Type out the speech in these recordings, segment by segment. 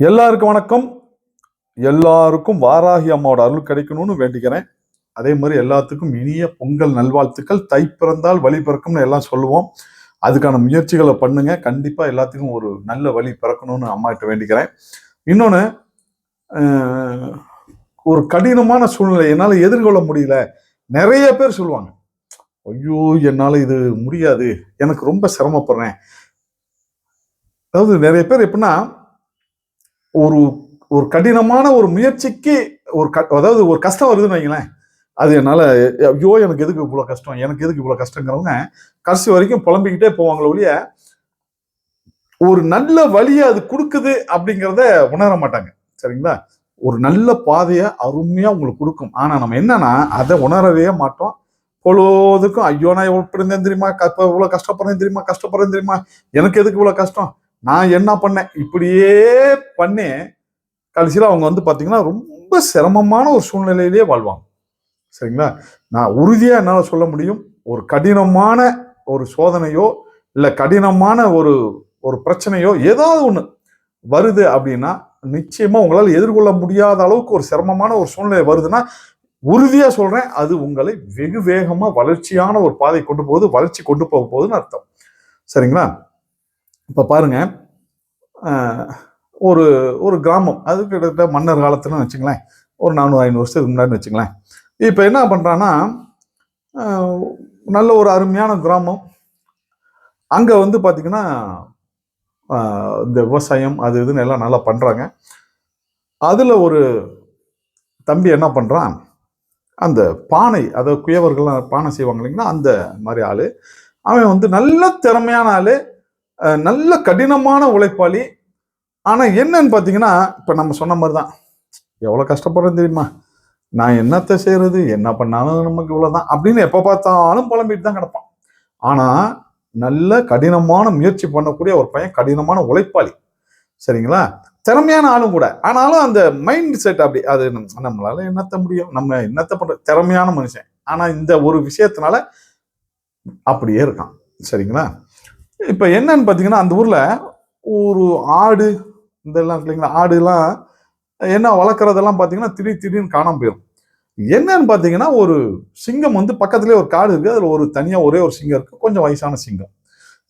எல்லாருக்கும் வணக்கம். எல்லாருக்கும் வாராகி அம்மாவோட அருள் கிடைக்கணும்னு வேண்டிக்கிறேன். அதே மாதிரி எல்லாத்துக்கும் இனிய பொங்கல் நல்வாழ்த்துக்கள். தை பிறந்தால் வழி பிறக்கும்னு எல்லாம் சொல்லுவோம். அதுக்கான முயற்சிகளை பண்ணுங்க. கண்டிப்பாக எல்லாத்துக்கும் ஒரு நல்ல வழி பிறக்கணும்னு அம்மா கிட்ட வேண்டிக்கிறேன் இன்னொன்று ஒரு கடினமான சூழ்நிலை என்னால் எதிர்கொள்ள முடியல. நிறைய பேர் சொல்லுவாங்க. ஐயோ என்னால் இது முடியாது. எனக்கு ரொம்ப சிரமப்படுறேன். அதாவது நிறைய பேர் எப்படின்னா ஒரு ஒரு கடினமான ஒரு முயற்சிக்கு ஒரு க அதாவது ஒரு கஷ்டம் வருதுன்னு வைங்களேன். அது என்னால் ஐயோ எனக்கு எதுக்கு இவ்வளோ கஷ்டம்? எனக்கு எதுக்கு இவ்வளோ கஷ்டங்கிறவங்க கடைசி வரைக்கும் புலம்பிக்கிட்டே போவாங்களே ஒழிய ஒரு நல்ல வழியை அது கொடுக்குது அப்படிங்கிறத உணர மாட்டாங்க. சரிங்களா? ஒரு நல்ல பாதையை அருமையாக உங்களுக்கு கொடுக்கும். ஆனால் நம்ம என்னன்னா அதை உணரவே மாட்டோம். பொழுதுக்கும் ஐயோ நான் எப்படி இருந்தேன் தெரியுமா? இப்போ இவ்வளோ கஷ்டப்படுறேன் தெரியுமா? கஷ்டப்படுறேன் தெரியுமா? எனக்கு எதுக்கு இவ்வளோ கஷ்டம்? நான் என்ன பண்ணேன்? இப்படியே பண்ணி கடைசியில் அவங்க வந்து பார்த்தீங்கன்னா ரொம்ப சிரமமான ஒரு சூழ்நிலையிலேயே வாழ்வாங்க. சரிங்களா? நான் உறுதியாக என்னால் சொல்ல முடியும். ஒரு கடினமான ஒரு சோதனையோ இல்லை கடினமான ஒரு ஒரு பிரச்சனையோ ஏதாவது ஒன்று வருது அப்படின்னா நிச்சயமாக உங்களால் எதிர்கொள்ள முடியாத அளவுக்கு ஒரு சிரமமான ஒரு சூழ்நிலை வருதுன்னா உறுதியாக சொல்கிறேன் அது உங்களை வெகு வேகமாக வளர்ச்சியான ஒரு பாதை கொண்டு போகுது வளர்ச்சி கொண்டு போக போகுதுன்னு அர்த்தம். சரிங்களா? இப்போ பாருங்க ஒரு ஒரு கிராமம் அது கிட்டத்தட்ட மன்னர் காலத்துலன்னு வச்சுங்களேன் ஒரு நானூறு ஐநூறு வருஷத்துக்கு முன்னாடி வச்சுங்களேன். இப்போ என்ன பண்ணுறான்னா நல்ல ஒரு அருமையான கிராமம். அங்கே வந்து பார்த்திங்கன்னா இந்த விவசாயம் அது இதுன்னு எல்லாம் நல்லா பண்ணுறாங்க அதில் ஒரு தம்பி என்ன பண்ணுறான் அந்த பானை அதாவது குயவர்கள்லாம் பானை செய்வாங்க இல்லைங்களா அந்த மாதிரி ஆள். அவன் வந்து நல்ல திறமையான ஆள். நல்ல கடினமான உழைப்பாளி. ஆனால் என்னன்னு பார்த்தீங்கன்னா இப்போ நம்ம சொன்ன மாதிரி தான் எவ்வளோ கஷ்டப்படுறது தெரியுமா? நான் என்னத்தை செய்கிறது என்ன பண்ணாலும் நமக்கு இவ்வளோதான் அப்படின்னு எப்போ பார்த்தாலும் புலம்பிட்டு தான் கிடப்பான். ஆனால் நல்ல கடினமான முயற்சி பண்ணக்கூடிய ஒரு பையன் கடினமான உழைப்பாளி. சரிங்களா? திறமையான ஆளும் கூட. ஆனாலும் அந்த மைண்ட் செட் அப்படி அது நம்மளால என்னத்த முடியும்? நம்ம என்னத்த பண்ற திறமையான மனுஷன். ஆனால் இந்த ஒரு விஷயத்தினால அப்படியே இருக்கான். சரிங்களா? இப்போ என்னன்னு பார்த்தீங்கன்னா அந்த ஊரில் ஒரு ஆடு இதெல்லாம் இல்லைங்களா ஆடுலாம் என்ன வளர்க்குறதெல்லாம் பார்த்தீங்கன்னா திடீர் திடீர்னு காணாம போயிடும் என்னன்னு பார்த்தீங்கன்னா ஒரு சிங்கம் வந்து பக்கத்துலேயே ஒரு காடு இருக்குது அதில் ஒரு தனியாக ஒரே ஒரு சிங்கம் இருக்குது கொஞ்சம் வயசான சிங்கம்.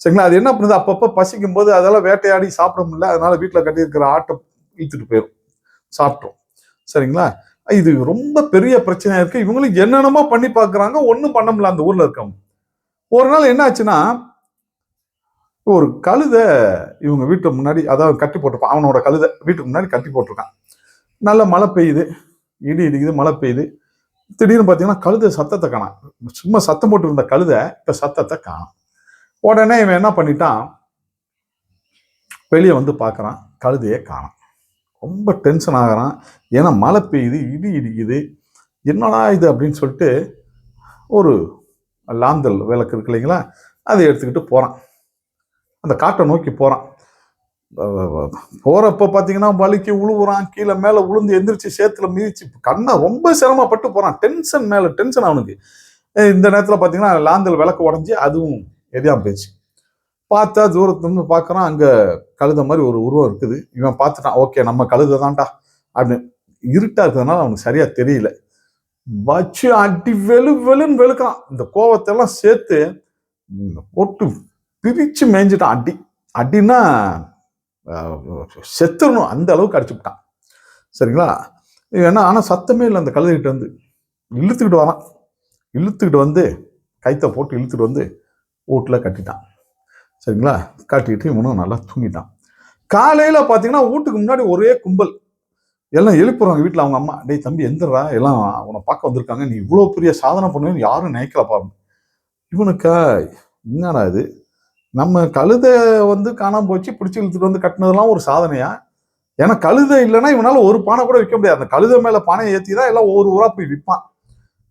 சரிங்களா? அது என்ன பண்ணுது? அப்பப்போ பசிக்கும் போது அதெல்லாம் வேட்டையாடி சாப்பிட முடியல அதனால வீட்டில் கட்டியிருக்கிற ஆட்டை இழுத்துட்டு போயிடும் சாப்பிட்டோம் சரிங்களா? இது ரொம்ப பெரிய பிரச்சனையாக இருக்குது இவங்களும் என்னென்னமோ பண்ணி பார்க்குறாங்க ஒன்றும் பண்ண முடியல அந்த ஊரில் இருக்கவங்க. ஒரு நாள் என்ன ஆச்சுன்னா ஒரு கழுதை இவங்க வீட்டு முன்னாடி அதாவது கட்டி போட்டிருப்பான். அவனோட கழுதை வீட்டுக்கு முன்னாடி கட்டி போட்டிருக்கான். நல்ல மழை பெய்யுது. இடி இடிக்குது மழை பெய்யுது. திடீர்னு பார்த்தீங்கன்னா கழுதை சத்தத்தை காணாம் சும்மா சத்தம் போட்டு இருந்த கழுதை இப்போ சத்தத்தை காணோம் உடனே இவன் என்ன பண்ணிட்டான்? வெளியே வந்து பார்க்குறான் கழுதையே காணும் ரொம்ப டென்ஷன் ஆகுறான். ஏன்னா மழை பெய்யுது இடி இடிக்குது. என்னடா இது அப்படின்னு சொல்லிட்டு ஒரு லாந்தல் விளக்கு இருக்கு இல்லைங்களா? அதை எடுத்துக்கிட்டு போகிறான் அந்த காட்டை நோக்கி போகிறான் போகிறப்ப பார்த்தீங்கன்னா வலிக்கு உழுவுறான். கீழே மேலே உளுந்து எந்திரிச்சு சேத்துல மிதிச்சு கண்ணை ரொம்ப சிரமப்பட்டு போகிறான் டென்ஷன் மேலே டென்ஷன் அவனுக்கு. இந்த நேரத்தில் பார்த்தீங்கன்னா லாந்தல் விளக்கு உடஞ்சி அதுவும் எரியாம போயிடுச்சு. பார்த்தா தூரத்துலேருந்து பார்க்குறான் அங்கே கழுத மாதிரி ஒரு உருவம் இருக்குது. இவன் பார்த்துட்டான் ஓகே நம்ம கழுத தான்டா அப்படின்னு இருட்டாக இருக்கிறதுனால அவனுக்கு சரியாக தெரியல. வச்சு அடி வெளு வெளுன்னு வெளுக்கிறான். இந்த கோவத்தெல்லாம் சேர்த்து போட்டு பிரிச்சு மேய்ஞ்சிட்டான். அடி அடின்னா செத்துடணும் அந்த அளவுக்கு அடிச்சுட்டான் சரிங்களா? ஏன்னா ஆனால் சத்தமே இல்லை அந்த கழுதுகிட்ட வந்து இழுத்துக்கிட்டு வரான். இழுத்துக்கிட்டு வந்து கைத்தை போட்டு இழுத்துட்டு வந்து வீட்டில் கட்டிட்டான். சரிங்களா? கட்டிக்கிட்டு இவனும் நல்லா தூங்கிட்டான். காலையில் பார்த்தீங்கன்னா வீட்டுக்கு முன்னாடி ஒரே கும்பல். எல்லாம் எழுப்புறாங்க வீட்டில் அவங்க அம்மா. டேய் தம்பி எந்திரா எல்லாம் அவனை பார்க்க வந்திருக்காங்க. நீ இவ்வளோ பெரிய சாதனை பண்ணுவேன்னு யாரும் நினைக்கலப்பா. இவனுக்கா என்னடா இது? நம்ம கழுதை வந்து காணாமல் போச்சு பிடிச்சி இழுத்துட்டு வந்து கட்டினதெல்லாம் ஒரு சாதனையா? ஏன்னா கழுதை இல்லைன்னா இவனால ஒரு பானை கூட விற்க முடியாது. அந்த கழுதை மேல பானையை ஏற்றி தான் எல்லாம் ஒவ்வொரு ஊரா போய் விற்பான்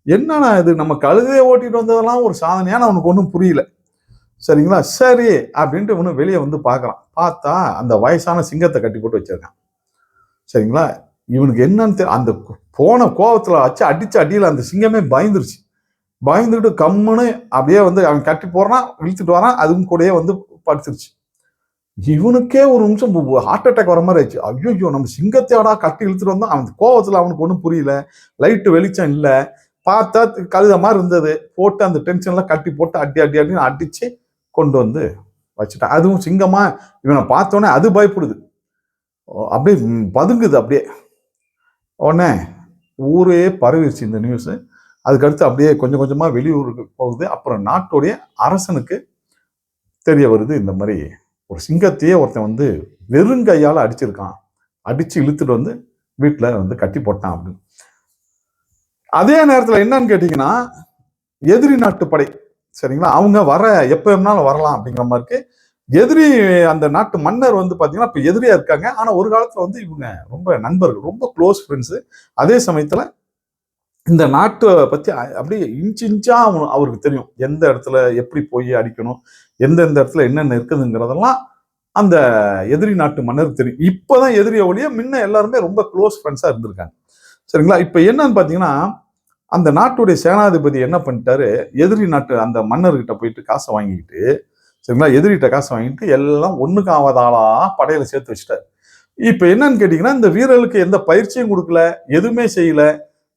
என்னண்ணா இது? நம்ம கழுதையை ஓட்டிட்டு வந்ததெல்லாம் ஒரு சாதனையான அவனுக்கு ஒன்றும் புரியல. சரிங்களா? சரி அப்படின்ட்டு இவனு வெளியே வந்து பார்க்கறான். பார்த்தா அந்த வயசான சிங்கத்தை கட்டி போட்டு வச்சிருக்கான். சரிங்களா? இவனுக்கு என்னன்னு தெரி- அந்த போன கோபத்தில் வச்சு அடிச்சு அடியில் அந்த சிங்கமே பயந்துருச்சு. பயந்துக்கிட்டு கம்முன்னு அப்படியே வந்து அவன் கட்டி போறான் இழுத்துட்டு வரான் அதுவும் கூடயே வந்து படிச்சிருச்சு இவனுக்கே ஒரு நிமிஷம் ஹார்ட் அட்டாக் வர மாதிரி ஆயிடுச்சு. ஐயோ நம்ம சிங்கத்தையாடா கட்டி இழுத்துட்டு வந்தோம். அவன் கோவத்தில் அவனுக்கு ஒன்றும் புரியல. லைட்டு வெளிச்சம் இல்லை. பார்த்தா கழுத மாதிரி இருந்தது. போட்டு அந்த டென்ஷன்லாம் கட்டி போட்டு அடி அடி அடின்னு அடிச்சு கொண்டு வந்து வச்சுட்டான். அதுவும் சிங்கமாக இவனை பார்த்தோன்னே அது பயப்படுது. ஓ, அப்படியே பதுங்குது அப்படியே. உடனே ஊரே பரவிடுச்சு இந்த நியூஸு அதுக்கடுத்து அப்படியே கொஞ்சம் கொஞ்சமாக வெளியூருக்கு போகுது. அப்புறம் நாட்டுடைய அரசனுக்கு தெரிய வருது இந்த மாதிரி ஒரு சிங்கத்தையே ஒருத்தன் வந்து வெறுங்கையால் அடிச்சிருக்கான். அடித்து இழுத்துட்டு வந்து வீட்டில் வந்து கட்டி போட்டான் அப்படின்னு. அதே நேரத்தில் என்னன்னு கேட்டிங்கன்னா எதிரி நாட்டு படை சரிங்களா? அவங்க வர எப்போ வேணாலும் வரலாம் அப்படிங்கிற மாதிரி இருக்கு. எதிரி அந்த நாட்டு மன்னர் வந்து பார்த்தீங்கன்னா இப்போ எதிரியாக இருக்காங்க. ஆனால் ஒரு காலத்தில் வந்து இவங்க ரொம்ப நண்பர்கள் ரொம்ப க்ளோஸ் ஃப்ரெண்ட்ஸு அதே சமயத்தில் இந்த நாட்டை பற்றி அப்படியே இன்ச்சு இன்ச்சாக அவனு- அவருக்கு தெரியும். எந்த இடத்துல எப்படி போய் அடிக்கணும் எந்தெந்த இடத்துல என்னென்ன இருக்குதுங்கிறதெல்லாம் அந்த எதிரி நாட்டு மன்னர் தெரியும். இப்போ தான் எதிரிய ஒழிய முன்ன எல்லாருமே ரொம்ப க்ளோஸ் ஃப்ரெண்ட்ஸாக இருந்திருக்காங்க. சரிங்களா? இப்போ என்னன்னு பார்த்தீங்கன்னா அந்த நாட்டுடைய சேனாதிபதி என்ன பண்ணிட்டாரு? எதிரி நாட்டு அந்த மன்னர்கிட்ட போயிட்டு காசை வாங்கிக்கிட்டு சரிங்களா? எதிரிகிட்ட காசை வாங்கிட்டு எல்லாம் ஒன்றுக்கு ஆவதாளா படையில சேர்த்து வச்சுட்டாரு. இப்போ என்னன்னு கேட்டிங்கன்னா இந்த வீரர்களுக்கு எந்த பயிற்சியும் கொடுக்கல எதுவுமே செய்யல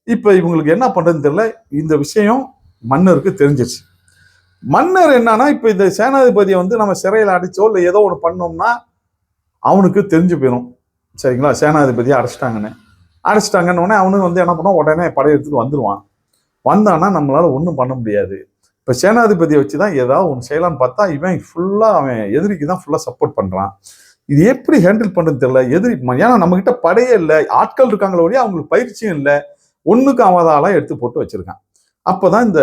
இப்போ இவங்களுக்கு என்ன பண்ணுறதுன்னு தெரியல. இந்த விஷயம் மன்னருக்கு தெரிஞ்சிருச்சு. மன்னர் என்னன்னா இப்போ இந்த சேனாதிபதியை வந்து நம்ம சிறையில் அடிச்சோ இல்லை ஏதோ ஒன்று பண்ணோம்னா அவனுக்கு தெரிஞ்சு போயிடும் சரிங்களா? சேனாதிபதியை அடைச்சிட்டாங்கன்னு. அடைச்சிட்டாங்கன்னு உடனே அவனுக்கு வந்து என்ன பண்ணுவான்? உடனே படையெடுத்துட்டு வந்துடுவான் வந்தான்னா நம்மளால் ஒன்றும் பண்ண முடியாது. இப்போ சேனாதிபதியை வச்சு தான் ஏதாவது ஒன்று செய்யலாம்னு பார்த்தா இவன் ஃபுல்லாக அவன் எதிரிக்கு தான் ஃபுல்லாக சப்போர்ட் பண்ணுறான் இது எப்படி ஹேண்டில் பண்ணுறது தெரியல. எதிரி ஏன்னா நம்மக்கிட்ட படையே இல்லை. ஆட்கள் இருக்காங்களோ ஒழிய அவங்களுக்கு பயிற்சியும் இல்லை. ஒன்றுக்கு அவதாலாம் எடுத்து போட்டு வச்சுருக்கான். அப்போ தான் இந்த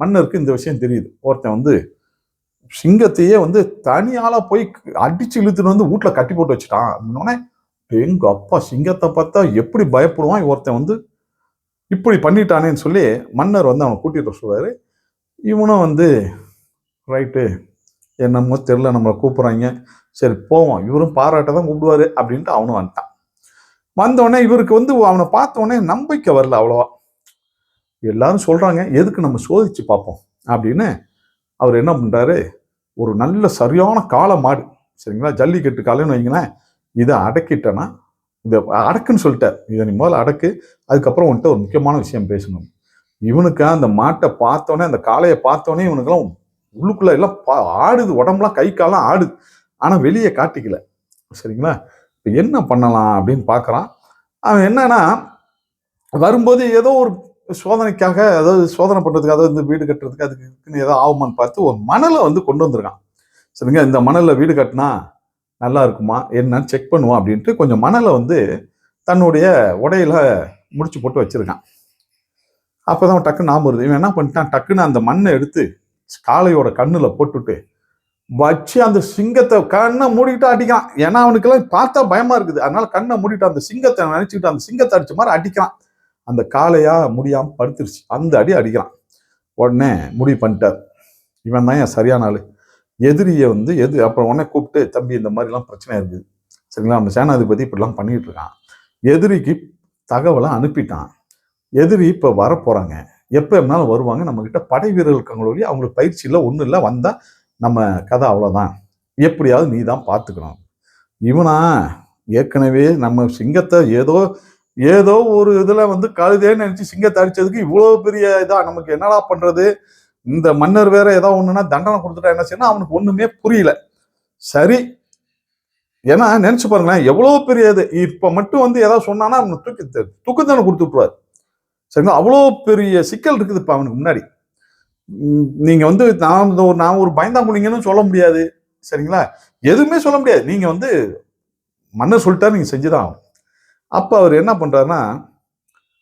மன்னருக்கு இந்த விஷயம் தெரியுது. ஒருத்தன் வந்து சிங்கத்தையே வந்து தனியால போய் அடித்து இழுத்துட்டு வந்து வீட்டில் கட்டி போட்டு வச்சுட்டான். அப்படின்னோடனே எங்கள் அப்பா சிங்கத்தை பார்த்தா எப்படி பயப்படுவான்? ஒருத்தன் வந்து இப்படி பண்ணிட்டானேன்னு சொல்லி மன்னர் வந்து அவனை கூட்டிகிட்டு வர சொல்லுவார் இவனும் வந்து ரைட்டு என்னமோ தெரில நம்மளை கூப்பிட்றாங்க. சரி போவோம். இவரும் பாராட்ட தான் கூப்பிடுவாரு அப்படின்ட்டு அவனும் வந்துட்டான். வந்தோடனே இவருக்கு வந்து அவனை பார்த்தோடனே நம்பிக்கை வரல அவ்வளோவா. எல்லாரும் சொல்கிறாங்க எதுக்கு நம்ம சோதிச்சு பார்ப்போம்? அப்படின்னு அவர் என்ன பண்ணுறாரு ஒரு நல்ல சரியான காளை மாடு சரிங்களா? ஜல்லிக்கட்டு காளைன்னு வைங்களேன். இதை அடக்கிட்டேன்னா இதை அடக்குன்னு சொல்லிட்டார். இதை நீ முதல்ல அடக்கு. அதுக்கப்புறம் உன்கிட்ட ஒரு முக்கியமான விஷயம் பேசணும். இவனுக்கு அந்த மாட்டை பார்த்தோன்னே அந்த காளையை பார்த்தோன்னே இவனுக்கெல்லாம் உள்ளுக்குள்ளே எல்லாம் பா- ஆடுது. உடம்புலாம் கை காலம் ஆடுது. ஆனால் வெளியே காட்டிக்கல. சரிங்களா? என்ன பண்ணலாம் அப்படின்னு பார்க்குறான். அவன் என்னன்னா வரும்போது ஏதோ ஒரு சோதனைக்காக அதாவது சோதனை பண்ணுறதுக்கு அதாவது இந்த வீடு கட்டுறதுக்கு அதுக்கு இருக்குன்னு ஏதோ ஆகுமான்னு பார்த்து ஒரு மணலை வந்து கொண்டு வந்திருக்கான். சரிங்க இந்த மணலில் வீடு கட்டினா நல்லா இருக்குமா என்னன்னு செக் பண்ணுவோம் அப்படின்ட்டு கொஞ்சம் மணலை வந்து தன்னுடைய உடையில முடிச்சு போட்டு வச்சுருக்கான். அப்போ தான் டக்குன்னு ஞாபகம் வருது. இவன் என்ன பண்ணிட்டான் டக்குன்னு அந்த மண்ணை எடுத்து காளையோட கண்ணில் போட்டுட்டு வச்சு அந்த சிங்கத்தை கண்ணை மூடிக்கிட்டு அடிக்கிறான். ஏன்னா அவனுக்கெல்லாம் பார்த்தா பயமா இருக்குது. அதனால கண்ணை மூடிட்டு அந்த சிங்கத்தை நினைச்சுக்கிட்டு அந்த சிங்கத்தை அடிச்ச மாதிரி அடிக்கிறான். அந்த காலையா முடியாம படுத்துருச்சு. அந்த அடி அடிக்கிறான். உடனே முடிவு பண்ணிட்டார். இவன் தான் என் சரியான ஆளு. எதிரியை வந்து எது அப்புறம் உடனே கூப்பிட்டு தம்பி இந்த மாதிரிலாம் பிரச்சனை இருக்குது. சரிங்களா? நம்ம சேனாதிபதி இப்படிலாம் பண்ணிட்டு இருக்கான். எதிரிக்கு தகவலை அனுப்பிட்டான். எதிரி இப்போ வரப்போறாங்க. எப்போ வேணாலும் வருவாங்க. நம்மக்கிட்ட படை வீரர்கள் இருக்காங்களோ அவங்களுக்கு பயிற்சி இல்லை ஒன்றும் இல்லை. வந்தால் நம்ம கதை அவ்வளோதான் எப்படியாவது நீ தான் பார்த்துக்கணும். இவனா ஏற்கனவே நம்ம சிங்கத்தை ஏதோ ஏதோ ஒரு இதில் வந்து கழுதேன்னு நினச்சி சிங்கத்தை அடித்ததுக்கு இவ்வளோ பெரிய இதாக நமக்கு என்னடா பண்ணுறது இந்த மன்னர் வேற ஏதோ ஒன்றுனா தண்டனை கொடுத்துட்டா என்ன செய்யணும்? அவனுக்கு ஒன்றுமே புரியல. சரி. ஏன்னா நினச்சி பாருங்களேன் எவ்வளோ பெரிய இது. இப்போ மட்டும் வந்து ஏதாவது சொன்னானா அவனுக்கு தூக்கி தூக்கத்தானே கொடுத்து விட்ருவார் சரிங்களா? அவ்வளோ பெரிய சிக்கல் இருக்குது இப்போ அவனுக்கு முன்னாடி. நீங்கள் வந்து நான் ஒரு நான் ஒரு பயந்தாங்குனிங்கன்னு சொல்ல முடியாது. சரிங்களா? எதுவுமே சொல்ல முடியாது. நீங்கள் வந்து மன்னர் சொல்லிட்டாரு நீங்கள் செஞ்சுதான் ஆகணும். அப்போ அவர் என்ன பண்ணுறாருன்னா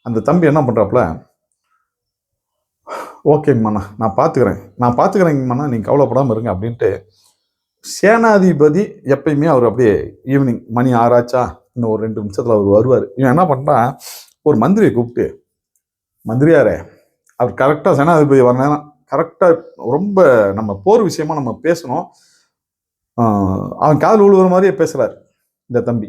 அந்த தம்பி என்ன பண்ணுறாப்புல ஓகேங்கம்மாண்ணா நான் பார்த்துக்கிறேன் நான் பார்த்துக்கிறேங்கம்மாண்ணா நீங்கள் கவலைப்படாமல் இருங்க அப்படின்ட்டு சேனாதிபதி எப்பயுமே அவர் அப்படியே ஈவினிங் மணி ஆறாச்சா இன்னும் ஒரு ரெண்டு நிமிஷத்தில் அவர் வருவார். இவன் என்ன பண்ணுறான் ஒரு மந்திரியை கூப்பிட்டு மந்திரியாரே அவர் கரெக்டாக சேனாதிபதி வர நேரம் கரெக்டாக ரொம்ப நம்ம போர் விஷயமா நம்ம பேசணும். அவன் காதல் உழுவுற மாதிரியே பேசுகிறார் இந்த தம்பி.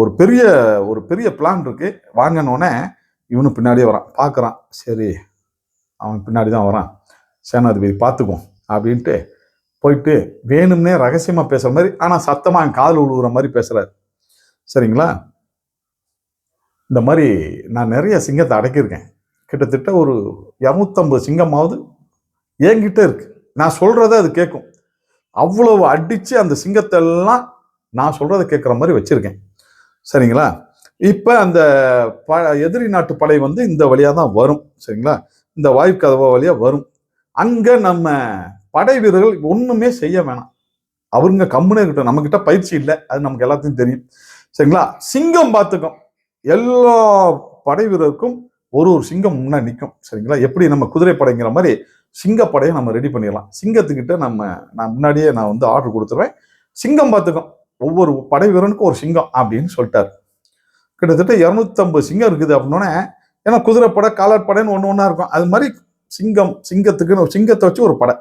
ஒரு பெரிய ஒரு பெரிய பிளான் இருக்கு. வாங்கினோடனே இவனு பின்னாடியே வரான். பார்க்குறான் சரி அவன் பின்னாடி தான் வரான். சேனாதிபதி பார்த்துக்குவோம் அப்படின்ட்டு போயிட்டு வேணும்னே ரகசியமாக பேசுகிற மாதிரி ஆனால் சத்தமாக அவன் காதல் உழுவுற மாதிரி பேசுகிறார் சரிங்களா? இந்த மாதிரி நான் நிறைய சிங்கத்தை அடக்கியிருக்கேன். கிட்டத்தட்ட ஒரு இரநூத்தம்பது சிங்கமாவது என்கிட்ட இருக்கு. நான் சொல்கிறத அது கேட்கும் அவ்வளவு அடித்து அந்த சிங்கத்தை எல்லாம் நான் சொல்கிறத கேட்குற மாதிரி வச்சுருக்கேன். சரிங்களா? இப்போ அந்த ப எதிரி நாட்டு படை வந்து இந்த வழியாக தான் வரும். சரிங்களா? இந்த வாயு வழியாக வரும். அங்கே நம்ம படை வீரர்கள் ஒன்றுமே செய்ய வேணாம். அவருங்க கம்முனே இருக்கட்டும். நம்மக்கிட்ட பயிற்சி இல்லை. அது நமக்கு எல்லாத்தையும் தெரியும். சரிங்களா? சிங்கம் பார்த்துக்கும். எல்லா படை வீரருக்கும் ஒரு ஒரு சிங்கம் முன்னாடி நிற்கும் சரிங்களா? எப்படி நம்ம குதிரை படைங்கிற மாதிரி சிங்கப்படையை நம்ம ரெடி பண்ணிடலாம். சிங்கத்துக்கிட்ட நம்ம நான் முன்னாடியே நான் வந்து ஆர்டர் கொடுத்துருவேன். சிங்கம் பார்த்துக்கும். ஒவ்வொரு படை வீரனுக்கும் ஒரு சிங்கம் அப்படின்னு சொல்லிட்டாரு. கிட்டத்தட்ட இரநூத்தம்பது சிங்கம் இருக்குது அப்படின்னோடனே ஏன்னா குதிரைப்படை காலற்படைன்னு ஒன்று ஒன்றா இருக்கும். அது மாதிரி சிங்கம் சிங்கத்துக்குன்னு ஒரு சிங்கத்தை வச்சு ஒரு படை.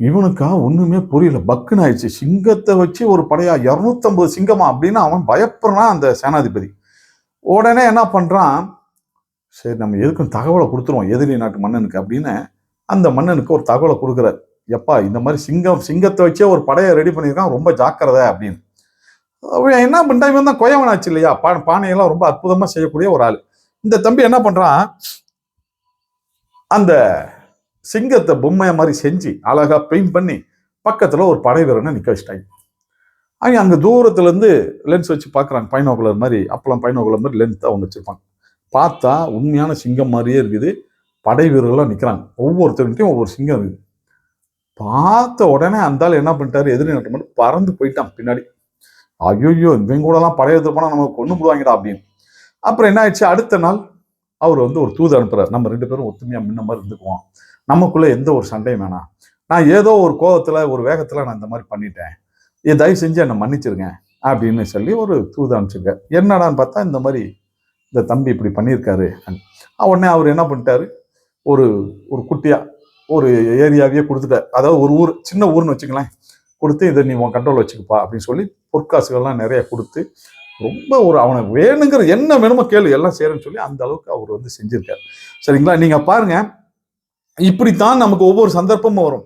இவனுக்கா ஒன்றுமே புரியல. பக்குன்னு ஆயிடுச்சு. சிங்கத்தை வச்சு ஒரு படையா? இரநூத்தம்பது சிங்கமா? அப்படின்னு அவன் பயப்படுறான் அந்த சேனாதிபதி. உடனே என்ன பண்ணுறான் சரி நம்ம எதுக்கும் தகவலை கொடுத்துருவோம். எதிரி நாட்டு மன்னனுக்கு அப்படின்னு அந்த மன்னனுக்கு ஒரு தகவலை கொடுக்குறாரு. எப்பா இந்த மாதிரி சிங்கம் சிங்கத்தை வச்சே ஒரு படையை ரெடி பண்ணியிருக்கான் ரொம்ப ஜாக்கிரதை அப்படின்னு. அவன் என்ன பண்ணிட்டான் இவன் தான் கொயவனாச்சு இல்லையா? பா பானையெல்லாம் ரொம்ப அற்புதமாக செய்யக்கூடிய ஒரு ஆள். இந்த தம்பி என்ன பண்ணுறான் அந்த சிங்கத்தை பொம்மையை மாதிரி செஞ்சு அழகாக பெயிண்ட் பண்ணி பக்கத்தில் ஒரு படை வீரனை நிற்க வச்சிட்டாங்க. அவங்க அங்கே தூரத்துலேருந்து லென்ஸ் வச்சு பார்க்குறாங்க. பைனோகுலர் மாதிரி அப்பெல்லாம் பைனோகுலர் மாதிரி லென்ஸ் அவங்க வச்சுருப்பாங்க. பார்த்தா உண்மையான சிங்கம் மாதிரியே இருக்குது. படை வீரர்கள்லாம் நிற்கிறாங்க ஒவ்வொருத்தருகிட்டையும் ஒவ்வொரு சிங்கம் இருக்குது. பார்த்த உடனே அந்த ஆள் என்ன பண்ணிட்டாரு? எதிரி நாட்டு பறந்து போயிட்டான் பின்னாடி. ஐயோயோ இவங்க கூடலாம் படையை எடுத்து நம்ம கொண்டு போடுவாங்கடா அப்படின்னு. அப்புறம் என்ன ஆயிடுச்சு? அடுத்த நாள் அவர் வந்து ஒரு தூது அனுப்புறாரு. நம்ம ரெண்டு பேரும் ஒத்துமையாக முன்ன மாதிரி இருந்துக்குவோம். நமக்குள்ளே எந்த ஒரு சண்டையும் வேணாம். நான் ஏதோ ஒரு கோபத்தில் ஒரு வேகத்தில் நான் இந்த மாதிரி பண்ணிட்டேன். இதை தயவு செஞ்சு என்னை மன்னிச்சிருங்க அப்படின்னு சொல்லி ஒரு தூது அனுப்பிச்சிருக்காரு. என்னடான்னு பார்த்தா இந்த மாதிரி இந்த தம்பி இப்படி பண்ணியிருக்காரு. உடனே அவர் என்ன பண்ணிட்டாரு? ஒரு ஒரு குட்டியாக ஒரு ஏரியாவையே கொடுத்துட்டார். அதாவது ஒரு ஊர் சின்ன ஊர்னு வச்சுக்கலாம் கொடுத்து இதை நீ உன் கண்ட்ரோல் வச்சுக்கப்பா அப்படின்னு சொல்லி பொற்காசுகள்லாம் நிறைய கொடுத்து ரொம்ப ஒரு அவனுக்கு வேணுங்கிற என்ன வேணுமோ கேள்வி எல்லாம் செய்கிறேன்னு சொல்லி அந்த அளவுக்கு அவர் வந்து செஞ்சுருக்காரு. சரிங்களா? நீங்கள் பாருங்கள் இப்படித்தான் நமக்கு ஒவ்வொரு சந்தர்ப்பமும் வரும்.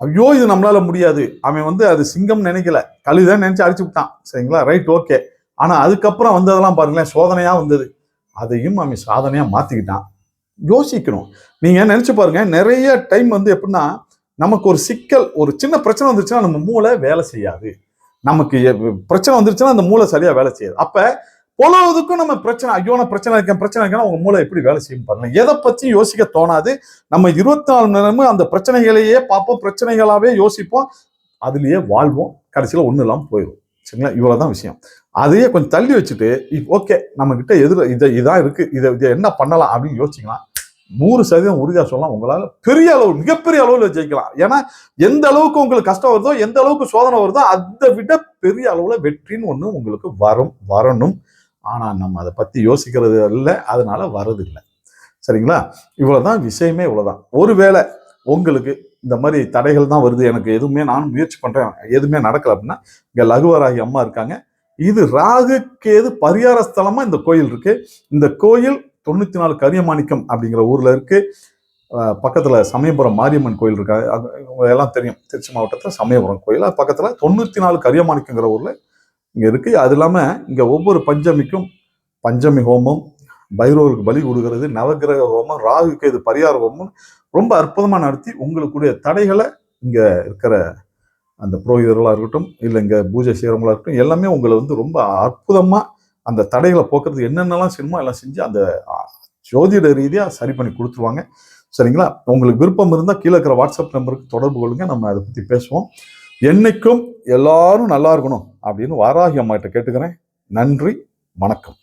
ஐயோ இது நம்மளால முடியாது. அவன் வந்து அது சிங்கம் நினைக்கல. கழுதான் நினைச்சு அடிச்சு விட்டான். சரிங்களா? ரைட் ஓகே ஆனால் அதுக்கப்புறம் வந்ததெல்லாம் பாருங்களேன் சோதனையாக வந்தது. அதையும் அவன் சாதனையாக மாற்றிக்கிட்டான் யோசிக்கணும். நீங்கள் நினச்சி பாருங்கள் நிறைய டைம் வந்து எப்படின்னா நமக்கு ஒரு சிக்கல் ஒரு சின்ன பிரச்சனை வந்துருச்சுன்னா நம்ம மூளை வேலை செய்யாது. நமக்கு எ- பிரச்சனை வந்துருச்சுன்னா அந்த மூளை சரியாக வேலை செய்யாது. அப்போ பொழுதுக்கும் நம்ம பிரச்சனை ஐயோ நான் பிரச்சனை இருக்கேன் பிரச்சனை இருக்கேன் உங்க மூளை எப்படி வேலை செய்யும் பாருங்க. எதை பற்றியும் யோசிக்க தோணாது. நம்ம இருபத்தி நாலு மணி நேரமும் அந்த பிரச்சனைகளையே பார்ப்போம் பிரச்சனைகளாகவே யோசிப்போம். அதுலேயே வாழ்வோம். கடைசியில் ஒன்றும் இல்லாமல் போயிடும் சரிங்களா? இவ்வளவுதான் விஷயம். அதையே கொஞ்சம் தள்ளி வச்சுட்டு ஓகே நம்மக்கிட்ட எதிர இதை இதான் இருக்குது இதை இதை என்ன பண்ணலாம் அப்படின்னு யோசிக்கலாம் நூறு சதவீதம் உறுதியாக சொல்லலாம். உங்களால் பெரிய அளவு மிகப்பெரிய அளவில் ஜெயிக்கலாம். ஏன்னா எந்த அளவுக்கு உங்களுக்கு கஷ்டம் வருதோ எந்த அளவுக்கு சோதனை வருதோ அதை விட பெரிய அளவில் வெற்றின்னு ஒன்று உங்களுக்கு வரும் வரணும். ஆனால் நம்ம அதை பற்றி யோசிக்கிறது இல்லை அதனால வரது இல்லை சரிங்களா? இவ்வளவுதான் விஷயமே இவ்வளவுதான். ஒருவேளை உங்களுக்கு இந்த மாதிரி தடைகள் தான் வருது. எனக்கு எதுவுமே நானும் முயற்சி பண்ணுறேன் எதுவுமே நடக்கல அப்படின்னா இங்கே லகுவராகி அம்மா இருக்காங்க. இது ராகு கேது பரிகார ஸ்தலமாக இந்த கோயில் இருக்கு. இந்த கோயில் தொண்ணூத்தி நாலு கரியமாணிக்கம் அப்படிங்கிற ஊர்ல இருக்கு. பக்கத்தில் பக்கத்துல சமயபுரம் மாரியம்மன் கோயில் இருக்கா? அது எல்லாம் தெரியும். திருச்சி மாவட்டத்தில் சமயபுரம் கோயில். அது பக்கத்துல தொண்ணூத்தி நாலு கரியமாணிக்கங்கிற ஊர்ல இங்க இருக்கு. அது இல்லாம இங்க ஒவ்வொரு பஞ்சமிக்கும் பஞ்சமி ஹோமம் பைரவருக்கு பலி கொடுக்கறது நவகிரக ஹோமம் ராகு இது பரிகார ஹோமம் ரொம்ப அற்புதமாக நடத்தி உங்களுக்குடைய தடைகளை இங்கே இருக்கிற அந்த புரோகிதர்களாக இருக்கட்டும் இல்லை இங்கே பூஜை செய்கிறவங்களா இருக்கட்டும் எல்லாமே உங்களை வந்து ரொம்ப அற்புதமாக அந்த தடைகளை போக்குறதுக்கு என்னென்னலாம் செய்யணுமோ எல்லாம் செஞ்சு அந்த ஜோதிட ரீதியாக சரி பண்ணி கொடுத்துருவாங்க. சரிங்களா? உங்களுக்கு விருப்பம் இருந்தால் கீழே இருக்கிற வாட்ஸ்அப் நம்பருக்கு தொடர்பு கொள்ளுங்க. நம்ம அதை பற்றி பேசுவோம். என்றைக்கும் எல்லாரும் நல்லா இருக்கணும் அப்படின்னு வாராகி அம்மாட்ட கேட்டுக்கிறேன். நன்றி வணக்கம்.